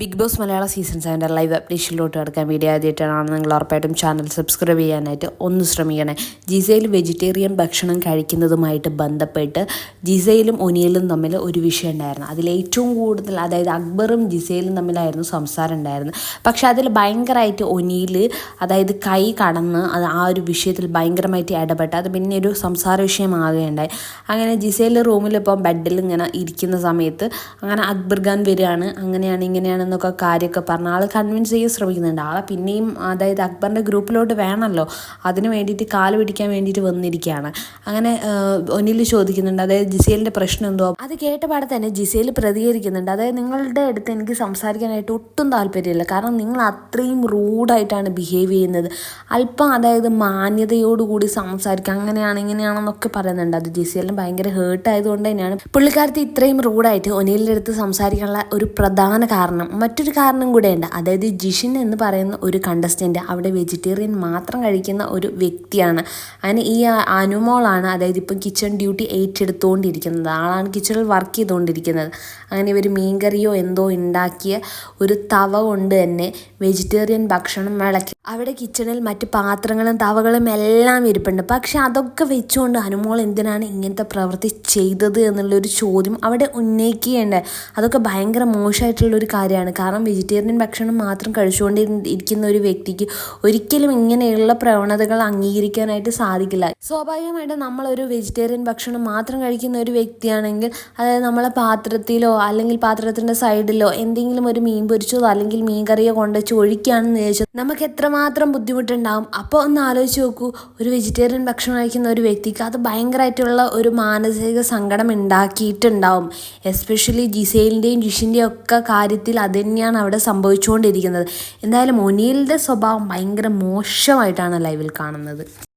Big Boss മലയാള season സെവന്റെ live അപ്ഡേഷനിലോട്ട് കിടക്കാൻ വീഡിയോ ആദ്യമായിട്ടാണ് നിങ്ങൾ ഉറപ്പായിട്ടും ചാനൽ സബ്സ്ക്രൈബ് ചെയ്യാനായിട്ട് ഒന്ന് ശ്രമിക്കണേ. ജിസയിൽ വെജിറ്റേറിയൻ ഭക്ഷണം കഴിക്കുന്നതുമായിട്ട് ബന്ധപ്പെട്ട് ജിസയിലും ഒനിയലും തമ്മിൽ ഒരു വിഷയം ഉണ്ടായിരുന്നു. അതിൽ ഏറ്റവും കൂടുതൽ അതായത് അക്ബറും ജിസയിലും തമ്മിലായിരുന്നു സംസാരം ഉണ്ടായിരുന്നത്. പക്ഷേ അതിൽ ഭയങ്കരമായിട്ട് ഒനിയിൽ അതായത് കൈ കടന്ന് അത് ആ ഒരു വിഷയത്തിൽ ഭയങ്കരമായിട്ട് ഇടപെട്ട് അത് പിന്നെ ഒരു സംസാര വിഷയമാകുകയുണ്ടായി. അങ്ങനെ ജിസയിൽ റൂമിൽ ഇപ്പം ബെഡിൽ ഇങ്ങനെ ഇരിക്കുന്ന സമയത്ത് അങ്ങനെ അക്ബർ ഖാൻ വരികയാണ്. അങ്ങനെയാണ് ഇങ്ങനെയാണ് എന്നൊക്കെ കാര്യമൊക്കെ പറഞ്ഞ ആൾ കൺവിൻസ് ചെയ്യാൻ ശ്രമിക്കുന്നുണ്ട്. ആളെ പിന്നെയും അതായത് അക്ബറിന്റെ ഗ്രൂപ്പിലോട്ട് വേണമല്ലോ. അതിന് വേണ്ടിയിട്ട് കാൽ പിടിക്കാൻ വേണ്ടിയിട്ട് വന്നിരിക്കുകയാണ്. അങ്ങനെ ഒന്നിൽ ചോദിക്കുന്നുണ്ട്. അതായത് ജിസേലിന്റെ പ്രശ്നം എന്തോ? അത് കേട്ട പാടെ തന്നെ ജിസേൽ പ്രതികരിക്കുന്നുണ്ട്. അതായത് നിങ്ങളുടെ അടുത്ത് എനിക്ക് സംസാരിക്കാനായിട്ട് ഒട്ടും താല്പര്യമില്ല. കാരണം നിങ്ങൾ അത്രയും റൂഡായിട്ടാണ് ബിഹേവ് ചെയ്യുന്നത്. അല്പം അതായത് മാന്യതയോടുകൂടി സംസാരിക്കുക. അങ്ങനെയാണ് ഇങ്ങനെയാണെന്നൊക്കെ പറയുന്നുണ്ട്. അത് ജിസേലിന് ഭയങ്കര ഹേർട്ട് ആയതുകൊണ്ട് തന്നെയാണ്. പുള്ളിക്കാരത്തി ഇത്രയും റൂഡായിട്ട് ഒനിലിന്റെ അടുത്ത് സംസാരിക്കാനുള്ള ഒരു പ്രധാന കാരണം മറ്റൊരു കാരണം കൂടെയുണ്ട് അതായത് ജിഷിൻ എന്ന് പറയുന്ന ഒരു കണ്ടസ്റ്റന്റ് അവിടെ വെജിറ്റേറിയൻ മാത്രം കഴിക്കുന്ന ഒരു വ്യക്തിയാണ്. അങ്ങനെ ഈ അനുമോളാണ് അതായത് ഇപ്പം കിച്ചൺ ഡ്യൂട്ടി ഏറ്റെടുത്തുകൊണ്ടിരിക്കുന്നത് ആളാണ് കിച്ചണിൽ വർക്ക് ചെയ്തുകൊണ്ടിരിക്കുന്നത് അങ്ങനെ ഇവർ മീൻകറിയോ എന്തോ ഉണ്ടാക്കിയ ഒരു തവ കൊണ്ട് തന്നെ വെജിറ്റേറിയൻ ഭക്ഷണം വിളക്കി. അവിടെ കിച്ചണിൽ മറ്റ് പാത്രങ്ങളും തവകളും എല്ലാം ഇരിപ്പുണ്ട്. പക്ഷെ അതൊക്കെ വെച്ചുകൊണ്ട് അനുമോൾ എന്തിനാണ് ഇങ്ങനത്തെ പ്രവൃത്തി ചെയ്തത് എന്നുള്ളൊരു ചോദ്യം അവിടെ ഉന്നയിക്കുകയുണ്ട്. അതൊക്കെ ഭയങ്കര മോശമായിട്ടുള്ള ഒരു കാര്യമാണ് കാരണം വെജിറ്റേറിയൻ ഭക്ഷണം മാത്രം കഴിച്ചുകൊണ്ട് ഇരിക്കുന്ന ഒരു വ്യക്തിക്ക് ഒരിക്കലും ഇങ്ങനെയുള്ള പ്രവണതകൾ അംഗീകരിക്കാനായിട്ട് സാധിക്കില്ല. സ്വാഭാവികമായിട്ടും നമ്മളൊരു വെജിറ്റേറിയൻ ഭക്ഷണം മാത്രം കഴിക്കുന്ന ഒരു വ്യക്തിയാണെങ്കിൽ അതായത് നമ്മളെ പാത്രത്തിലോ അല്ലെങ്കിൽ പാത്രത്തിന്റെ സൈഡിലോ എന്തെങ്കിലും ഒരു മീൻ പൊരിച്ചതോ അല്ലെങ്കിൽ മീൻ കറിയോ കൊണ്ടുവച്ച് ഒഴിക്കുകയാണെന്ന് ചോദിച്ചാൽ നമുക്ക് എത്രമാത്രം ബുദ്ധിമുട്ടുണ്ടാവും. അപ്പോൾ ഒന്ന് ആലോചിച്ച് നോക്കൂ. ഒരു വെജിറ്റേറിയൻ ഭക്ഷണം കഴിക്കുന്ന ഒരു വ്യക്തിക്ക് അത് ഭയങ്കരമായിട്ടുള്ള ഒരു മാനസിക സങ്കടം ഉണ്ടാക്കിയിട്ടുണ്ടാവും. എസ്പെഷ്യലി ജിസേലിന്റെയും ജിഷിന്റെയും ഒക്കെ കാര്യത്തിൽ അത് തന്നെയാണ് അവിടെ സംഭവിച്ചുകൊണ്ടിരിക്കുന്നത്. എന്തായാലും ഒനീലിന്റെ സ്വഭാവം ഭയങ്കര മോശമായിട്ടാണ് ലൈവിൽ കാണുന്നത്.